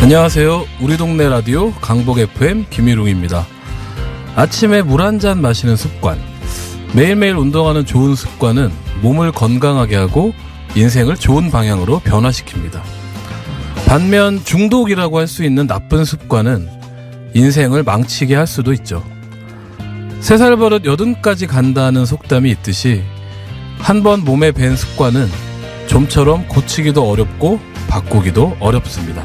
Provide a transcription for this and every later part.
안녕하세요. 우리 동네 라디오 강복 FM 김일웅입니다. 아침에 물 한 잔 마시는 습관. 매일매일 운동하는 좋은 습관은 몸을 건강하게 하고 인생을 좋은 방향으로 변화시킵니다. 반면 중독이라고 할 수 있는 나쁜 습관은 인생을 망치게 할 수도 있죠. 세 살 버릇 여든까지 간다는 속담이 있듯이 한 번 몸에 밴 습관은 좀처럼 고치기도 어렵고 바꾸기도 어렵습니다.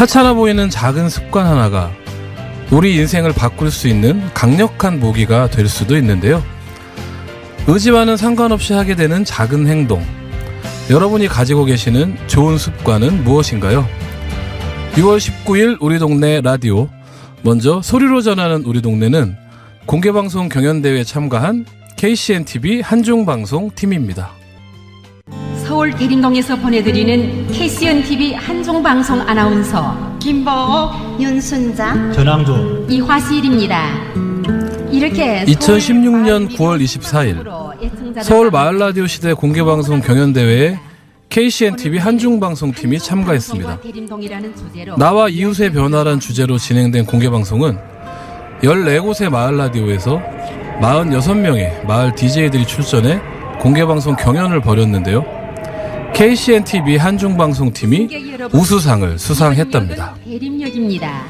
하찮아 보이는 작은 습관 하나가 우리 인생을 바꿀 수 있는 강력한 무기가 될 수도 있는데요. 의지와는 상관없이 하게 되는 작은 행동. 여러분이 가지고 계시는 좋은 습관은 무엇인가요? 6월 19일 우리 동네 라디오. 먼저 소리로 전하는 우리 동네는 공개방송 경연대회에 참가한 KCNTV 한중방송 팀입니다. 서울 대림동에서 보내드리는 KCN TV 한종방송 아나운서 김보옥, 윤순자, 전항조 이화실입니다. 이렇게 2016년 9월 24일 서울 마을 라디오 시대 공개 방송 경연 대회에 KCNTV 한중 방송 팀이 참가했습니다. 나와 이웃의 변화란 주제로 진행된 공개 방송은 14곳의 마을 라디오에서 46명의 마을 DJ들이 출전해 공개 방송 경연을 벌였는데요. KCNTV 한중방송팀이 우수상을 수상했답니다. 대림역입니다.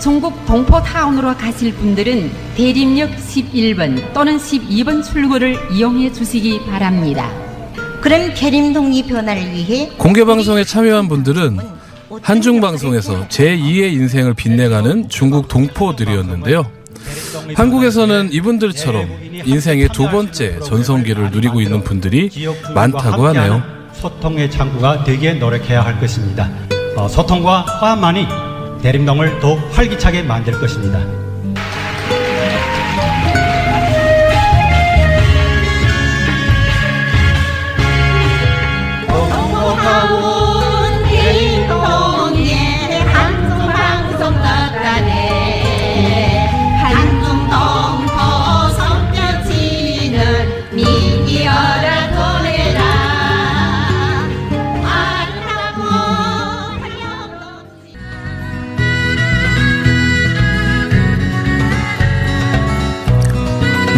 중국 동포타운으로 가실 분들은 대림역 11번 또는 12번 출구를 이용해 주시기 바랍니다. 그런 계림동이 변화를 위해 공개 방송에 참여한 분들은 한중 방송에서 제2의 인생을 빛내가는 중국 동포들이었는데요. 한국에서는 이분들처럼 인생의 두 번째 전성기를 누리고 있는 분들이 많다고 하네요. 소통의 창구가 되기에 노력해야 할 것입니다. 어, 소통과 화합만이 대림동을 더욱 활기차게 만들 것입니다.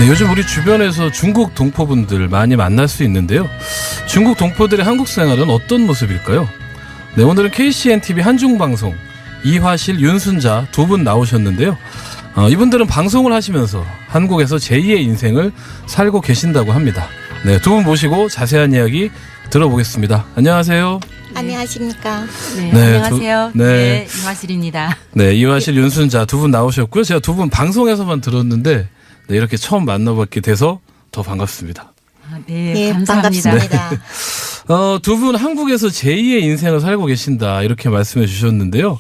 요즘 우리 주변에서 중국 동포분들 많이 만날 수 있는데요. 중국 동포들의 한국 생활은 어떤 모습일까요? 네, 오늘은 KCN TV 한중방송 이화실, 윤순자 두 분 나오셨는데요. 어, 이분들은 방송을 하시면서 한국에서 제2의 인생을 살고 계신다고 합니다. 네, 두 분 모시고 자세한 이야기 들어보겠습니다. 안녕하세요. 안녕하십니까? 네, 네, 안녕하세요. 두- 네. 네, 이화실입니다. 네, 이화실, 윤순자 두 분 나오셨고요. 제가 두 분 방송에서만 들었는데 네, 이렇게 처음 만나뵙게 돼서 더 반갑습니다. 아, 네, 예, 감사합니다. 반갑습니다. 어, 두 분 한국에서 제2의 인생을 살고 계신다 이렇게 말씀해 주셨는데요.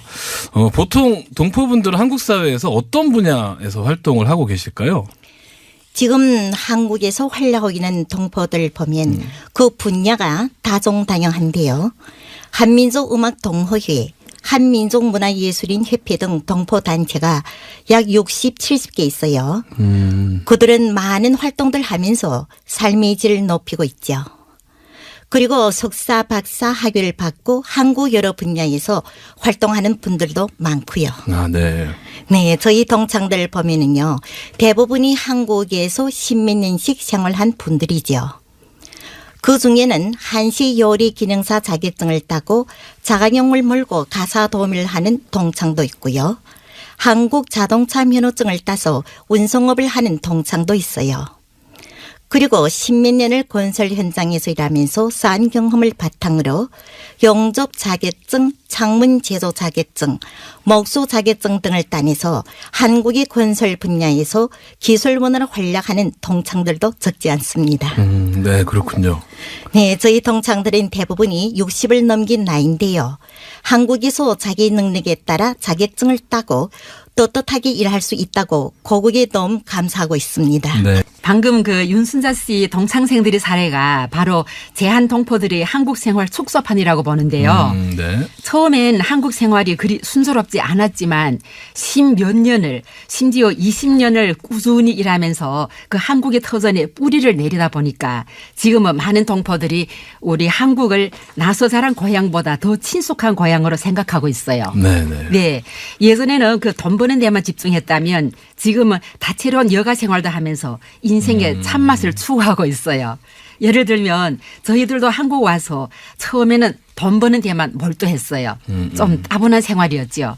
어, 보통 동포분들은 한국 사회에서 어떤 분야에서 활동을 하고 계실까요? 지금 한국에서 활약하고 있는 동포들 보면 그 분야가 다종다양한데요. 한민족 음악 동호회, 한민족 문화예술인 협회 등 동포 단체가 약 60, 70개 있어요. 음, 그들은 많은 활동들 하면서 삶의 질을 높이고 있죠. 그리고 석사, 박사 학위를 받고 한국 여러 분야에서 활동하는 분들도 많고요. 아, 네. 네, 저희 동창들 보면은요, 대부분이 한국에서 십몇 년씩 생활한 분들이죠. 그 중에는 한시 요리 기능사 자격증을 따고 자가용을 몰고 가사 도우미를 하는 동창도 있고요. 한국 자동차 면허증을 따서 운송업을 하는 동창도 있어요. 그리고 십몇 년을 건설 현장에서 일하면서 쌓은 경험을 바탕으로 영접 자격증, 창문 제조 자격증, 목수 자격증 등을 따내서 한국의 건설 분야에서 기술원으로 활약하는 동창들도 적지 않습니다. 음, 네, 그렇군요. 네, 저희 동창들은 대부분이 60을 넘긴 나이인데요. 한국에서 자기 능력에 따라 자격증을 따고 떳떳하게 일할 수 있다고 고국에 너무 감사하고 있습니다. 네. 방금 그 윤순자 씨 동창생들의 사례가 바로 제한 동포들의 한국 생활 촉소판이라고 보는데요. 음, 네. 처음엔 한국 생활이 그리 순조롭지 않았지만 십몇 년을 심지어 20년을 꾸준히 일하면서 그 한국의 터전에 뿌리를 내리다 보니까 지금은 많은 동포들이 우리 한국을 나서 자란 고향보다 더 친숙한 고향으로 생각하고 있어요. 네, 네. 네. 예전에는 그 돈 버는 데만 집중했다면 지금은 다채로운 여가 생활도 하면서 인생의 참맛을 추구하고 있어요. 예를 들면 저희들도 한국 와서 처음에는 돈 버는 데만 몰두했어요. 좀 따분한 생활이었죠.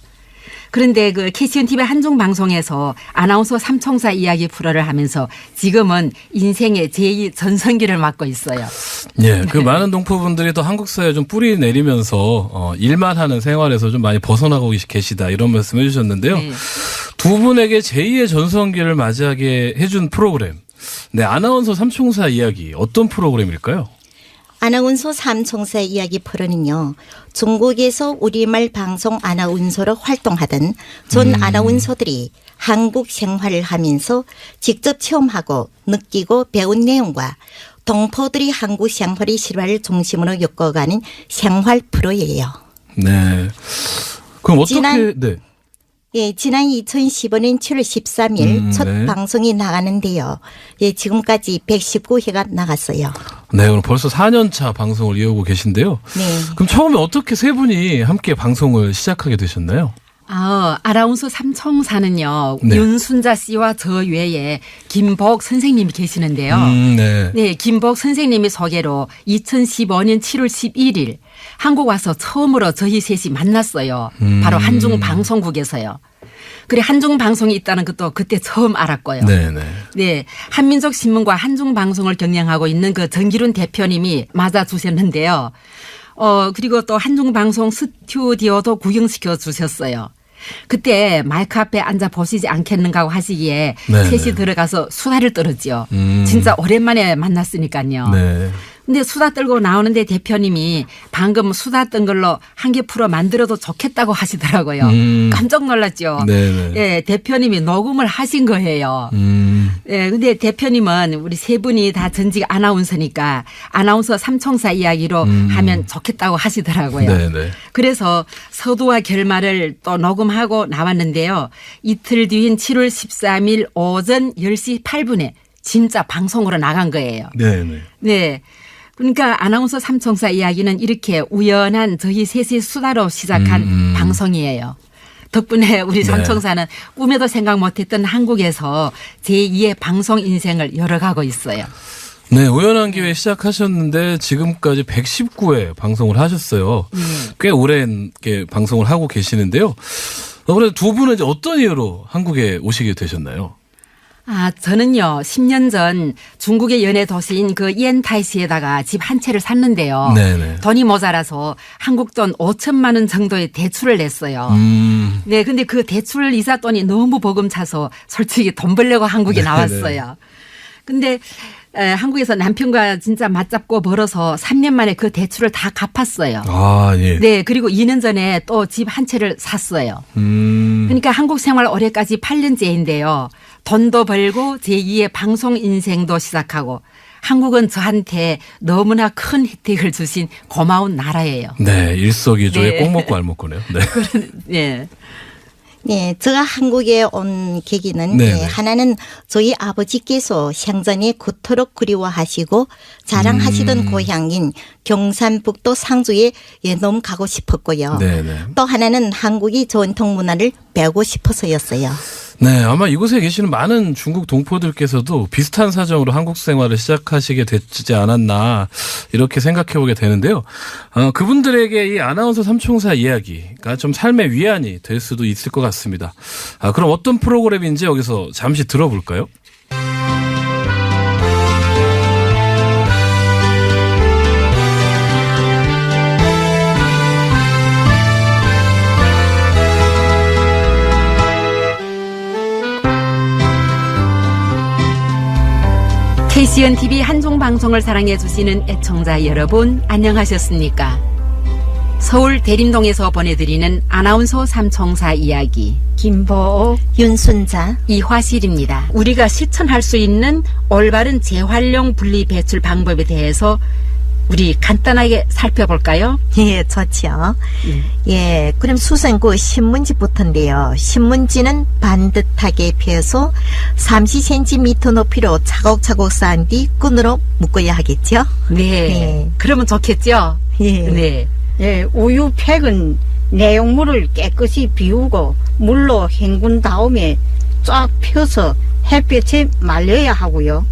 그런데 그 KCN TV 한중 방송에서 아나운서 삼총사 이야기 프로를 하면서 지금은 인생의 제2 전성기를 맞고 있어요. 예, 그 많은 동포분들이 또 한국 사회에 좀 뿌리 내리면서 어, 일만 하는 생활에서 좀 많이 벗어나고 계시다 이런 말씀 해 주셨는데요. 네. 두 분에게 제2의 전성기를 맞이하게 해준 프로그램. 네, 아나운서 삼총사 이야기 어떤 프로그램일까요? 아나운서 삼총사 이야기 프로는요. 중국에서 우리말 방송 아나운서로 활동하던 전 아나운서들이 한국 생활을 하면서 직접 체험하고 느끼고 배운 내용과 동포들이 한국 생활의 실화를 중심으로 엮어가는 생활 프로예요. 네. 그럼 어떻게 지난- 네. 예, 지난 2015년 7월 13일 음, 첫 네. 방송이 나가는데요. 예, 지금까지 119회가 나갔어요. 네, 오늘 벌써 4년 차 방송을 이어오고 계신데요. 네. 그럼 처음에 어떻게 세 분이 함께 방송을 시작하게 되셨나요? 아, 아나운서 삼총사는요. 네. 윤순자 씨와 저 외에 김복 선생님이 계시는데요. 음, 네. 네, 김복 선생님의 소개로 2015년 7월 11일 한국 와서 처음으로 저희 셋이 만났어요. 음. 바로 한중 방송국에서요. 그래 한중 방송이 있다는 것도 그때 처음 알았고요. 네, 네. 네, 한민족 신문과 한중 방송을 경영하고 있는 그 정기룬 대표님이 맞아 주셨는데요. 어 그리고 또 한중 방송 스튜디오도 구경시켜 주셨어요. 그때 마이크 앞에 앉아 보시지 않겠는가 하고 하시기에 네, 셋이 네. 들어가서 수다를 떨었죠. 음. 진짜 오랜만에 만났으니까요. 네. 근데 수다 떨고 나오는데 대표님이 방금 수다 떤 걸로 한 개 풀어 만들어도 좋겠다고 하시더라고요. 음. 깜짝 놀랐죠. 네네. 예, 대표님이 녹음을 하신 거예요. 음. 예, 근데 대표님은 우리 세 분이 다 전직 아나운서니까 아나운서 삼총사 이야기로 하면 좋겠다고 하시더라고요. 음. 네네. 그래서 서두와 결말을 또 녹음하고 나왔는데요. 이틀 뒤인 7월 13일 오전 10시 8분에 진짜 방송으로 나간 거예요. 네네. 네. 그러니까 아나운서 삼총사 이야기는 이렇게 우연한 저희 셋의 수다로 시작한 음. 방송이에요. 덕분에 우리 네. 삼총사는 꿈에도 생각 못했던 한국에서 제2의 방송 인생을 열어가고 있어요. 네, 우연한 기회에 시작하셨는데 지금까지 119회 방송을 하셨어요. 꽤 오랜 게 방송을 하고 계시는데요. 그런데 두 분은 이제 어떤 이유로 한국에 오시게 되셨나요? 아, 저는요, 10년 전 중국의 연해 도시인 그 이엔타이시에다가 집 한 채를 샀는데요. 네네. 돈이 모자라서 한국 돈 5천만 원 정도의 대출을 냈어요. 음. 네, 근데 그 대출 이자 돈이 너무 보금차서 솔직히 돈 벌려고 한국에 네네. 나왔어요. 근데 에, 한국에서 남편과 진짜 맞잡고 벌어서 3년 만에 그 대출을 다 갚았어요. 아, 예. 네, 그리고 2년 전에 또 집 한 채를 샀어요. 음. 그러니까 한국 생활 올해까지 8년째인데요. 돈도 벌고 제2의 방송 인생도 시작하고 한국은 저한테 너무나 큰 혜택을 주신 고마운 나라예요. 네, 일석이조에 네. 꼭 먹고 알 먹고네요. 네. 네. 네, 제가 한국에 온 계기는 네네. 예, 하나는 저희 아버지께서 생전에 그토록 그리워하시고 자랑하시던 음. 고향인 경산북도 상주에 예, 너무 가고 싶었고요. 네네. 또 하나는 한국의 전통 문화를 배우고 싶어서였어요. 네, 아마 이곳에 계시는 많은 중국 동포들께서도 비슷한 사정으로 한국 생활을 시작하시게 됐지 않았나 이렇게 생각해 보게 되는데요. 어, 그분들에게 이 아나운서 삼총사 이야기가 좀 삶의 위안이 될 수도 있을 것 같습니다. 아, 그럼 어떤 프로그램인지 여기서 잠시 들어볼까요? KCN TV 한중 방송을 사랑해 주시는 애청자 여러분 안녕하셨습니까? 서울 대림동에서 보내드리는 아나운서 삼총사 이야기 김보 윤순자. 이화실입니다. 우리가 실천할 수 있는 올바른 재활용 분리 배출 방법에 대해서 우리 간단하게 살펴볼까요? 예, 좋지요. 예, 그럼 수선 그 신문지부터인데요. 신문지는 반듯하게 펴서 30cm 높이로 차곡차곡 쌓은 뒤 끈으로 묶어야 하겠죠? 네. 네. 그러면 좋겠죠? 예. 네. 예, 우유팩은 내용물을 깨끗이 비우고 물로 헹군 다음에 쫙 펴서 햇볕에 말려야 하고요.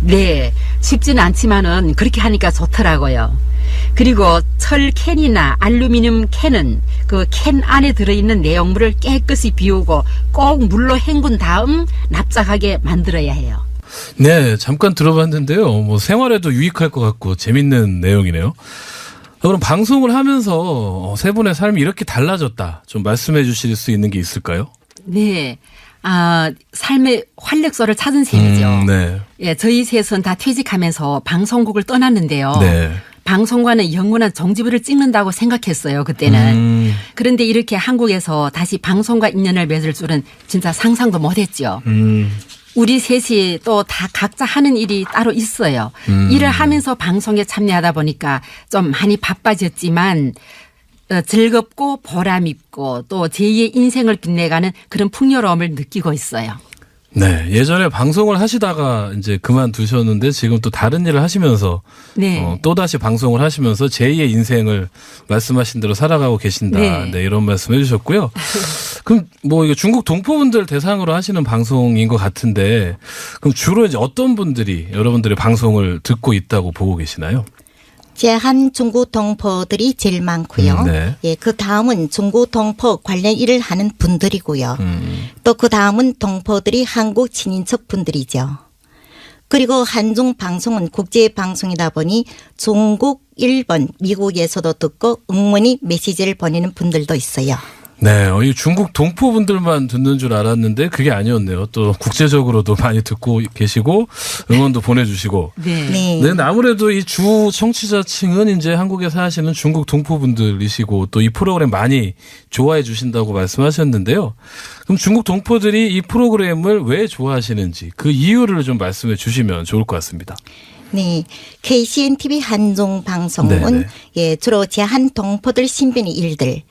네. 쉽지는 않지만은 그렇게 하니까 좋더라고요. 그리고 철 캔이나 알루미늄 캔은 그 캔 안에 들어있는 내용물을 깨끗이 비우고 꼭 물로 헹군 다음 납작하게 만들어야 해요. 네, 잠깐 들어봤는데요. 뭐 생활에도 유익할 것 같고 재밌는 내용이네요. 아, 그럼 방송을 하면서 어, 세 분의 삶이 이렇게 달라졌다. 좀 말씀해 주실 수 있는 게 있을까요? 네. 아, 삶의 활력소를 찾은 셈이죠. 음, 네. 예, 저희 셋은 다 퇴직하면서 방송국을 떠났는데요. 네. 방송과는 영원한 정지부를 찍는다고 생각했어요, 그때는. 음, 그런데 이렇게 한국에서 다시 방송과 인연을 맺을 줄은 진짜 상상도 못했죠. 음, 우리 셋이 또 다 각자 하는 일이 따로 있어요. 음. 일을 하면서 방송에 참여하다 보니까 좀 많이 바빠졌지만 어, 즐겁고 보람있고 또 제2의 인생을 빛내가는 그런 풍요로움을 느끼고 있어요. 네. 예전에 방송을 하시다가 이제 그만두셨는데 지금 또 다른 일을 하시면서 네. 어, 또 다시 방송을 하시면서 제2의 인생을 말씀하신 대로 살아가고 계신다. 네. 네. 이런 말씀 해 주셨고요. 그럼 뭐 이거 중국 동포분들 대상으로 하시는 방송인 것 같은데 그럼 주로 이제 어떤 분들이 여러분들의 방송을 듣고 있다고 보고 계시나요? 제한 중국 동포들이 제일 많고요. 음, 네. 예, 그 다음은 중국 동포 관련 일을 하는 분들이고요. 음, 또그 다음은 동포들이 한국 친인척 분들이죠. 그리고 한중 방송은 국제 방송이다 보니 중국, 일본, 미국에서도 듣고 응원이 메시지를 보내는 분들도 있어요. 네. 어, 이 중국 동포 분들만 듣는 줄 알았는데 그게 아니었네요. 또 국제적으로도 많이 듣고 계시고 응원도 보내주시고 네. 네. 네, 아무래도 이 주 청취자층은 이제 한국에 사시는 중국 동포 분들이시고 또 이 프로그램 많이 좋아해 주신다고 말씀하셨는데요. 그럼 중국 동포들이 이 프로그램을 왜 좋아하시는지 그 이유를 좀 말씀해 주시면 좋을 것 같습니다. 네. KCN TV 한중 방송은 네 네. 예, 주로 제한 동포들 신변의 일들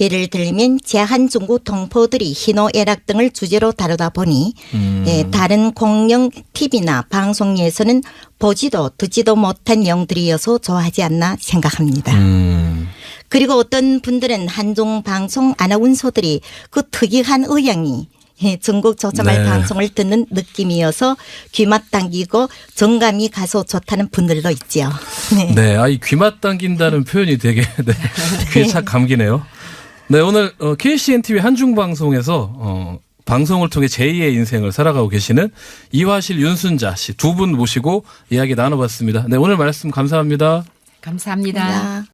예를 들면 제한 중국 동포들이 희노애락 등을 주제로 다루다 보니 음. 예, 다른 공영 TV나 방송에서는 보지도 듣지도 못한 내용들이어서 좋아하지 않나 생각합니다. 음. 그리고 어떤 분들은 한중 방송 아나운서들이 그 특이한 의향이 예, 중국 조정말 네. 방송을 듣는 느낌이어서 귀맛 당기고 정감이 가서 좋다는 분들도 있죠. 네. 네, 아, 이 귀맛 당긴다는 표현이 되게 네, 귀에 착 감기네요. 네, 오늘 어, KCN TV 한중 방송에서 어, 방송을 통해 제2의 인생을 살아가고 계시는 이화실 윤순자 씨 두 분 모시고 이야기 나눠봤습니다. 네, 오늘 말씀 감사합니다. 감사합니다. 감사합니다.